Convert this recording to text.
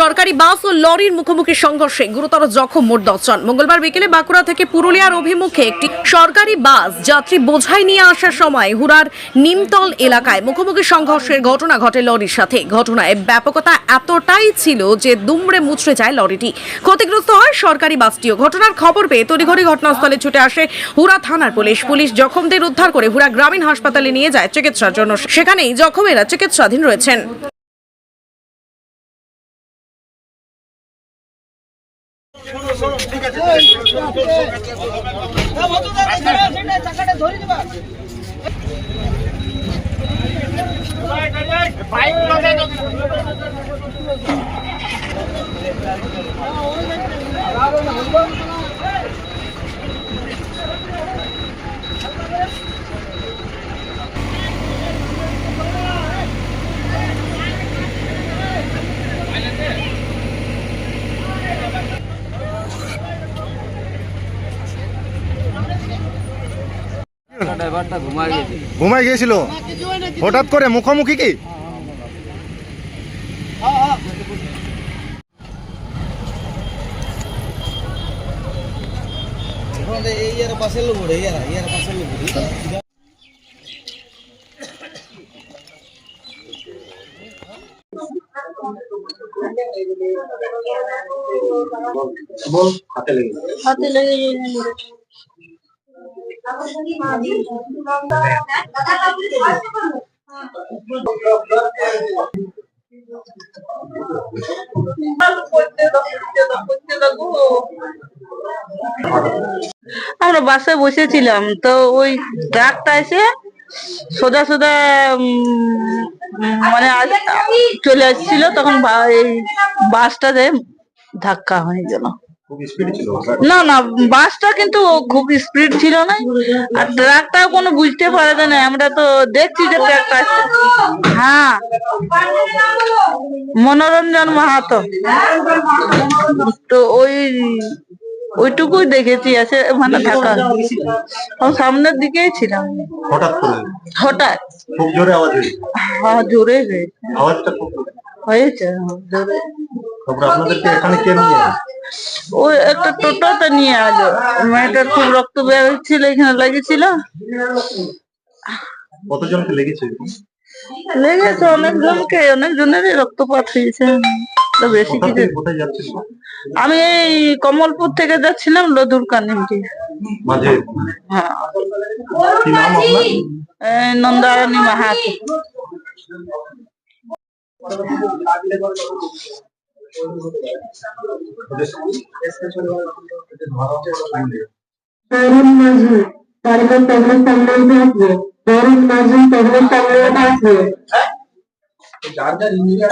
সরকারি বাস ও লরির মুখোমুখি সংঘর্ষে গুরুতর জখম মোট দশজন। মঙ্গলবার বিকেলে বাঁকুড়া থেকে পুরুলিয়ার অভিমুখে একটি সরকারি বাস যাত্রী বোঝাই নিয়ে আসার সময় হুরার নিমতল এলাকায় মুখোমুখি সংঘর্ষের ঘটনা ঘটে লরির সাথে। ঘটনায় ব্যাপকতা এতটাই ছিল যে দুমড়ে মুচড়ে যায় লরিটি। ক্ষতিগ্রস্ত হয় সরকারি বাসটিও। ঘটনার খবর পেয়ে তড়িঘড়ি ঘটনাস্থলে ছুটে আসে হুরা থানার পুলিশ। পুলিশ জখমদের উদ্ধার করে হুরা গ্রামীণ হাসপাতালে নিয়ে যায় চিকিৎসার জন্য। সেখানেই জখমেরা চিকিৎসাধীন রয়েছেন। ঠিক আছে ড্রাইভারটা ঘুমায় গেছে। ঘুমাই গিয়েছিল? হঠাৎ করে মুখোমুখি কি? এই ইয়ার পাশে লোক এই ইয়ার ইয়ার পাশে লোক হাতে লেগে আমরা বাসায় বসেছিলাম, তো ওই ট্রাকটা এসে সোজা সোজা মানে চলে আসছিল, তখন বাসটা ধাক্কা হয়ে গেল। না না বাসটা কিন্তু খুব স্পিড ছিল না। আর ট্রাকটাও কোনো বুঝতে পারে না। আমরা তো দেখছি যে ট্রাকটা। হ্যাঁ। মনোরঞ্জন মাহাতো। তো ওই ওইটুকুই দেখেছি আছে মানে ঢাকা সামনের দিকেই ছিলাম হঠাৎ হঠাৎ। খুব জোরে আওয়াজ হয়েছে? হ্যাঁ জোরে হয়েছে। আওয়াজটা খুব জোরে। হয়েছে হ্যাঁ, জোরে। তারপরে আপনাদেরকে এখানে কে নিয়ে এলো? ওই একটা টোটোতে নিয়ে আলো মেয়েটার খুব রক্ত বের হচ্ছিল এখানে লেগেছিল। কতজনকে লেগেছে লেগেছে অনেকজনকে অনেকজনেরই রক্তপাত হয়েছে। তো বেশি কিছু আমি এই কমলপুর থেকে যাচ্ছিলাম লদুর কানিমটি হ্যাঁ। নন্দারানী মাহাতো। कारण माझे कार्यक्रम पहिले चालले असले कारण माझे पहिले चालले असले चार चार इंजिनियर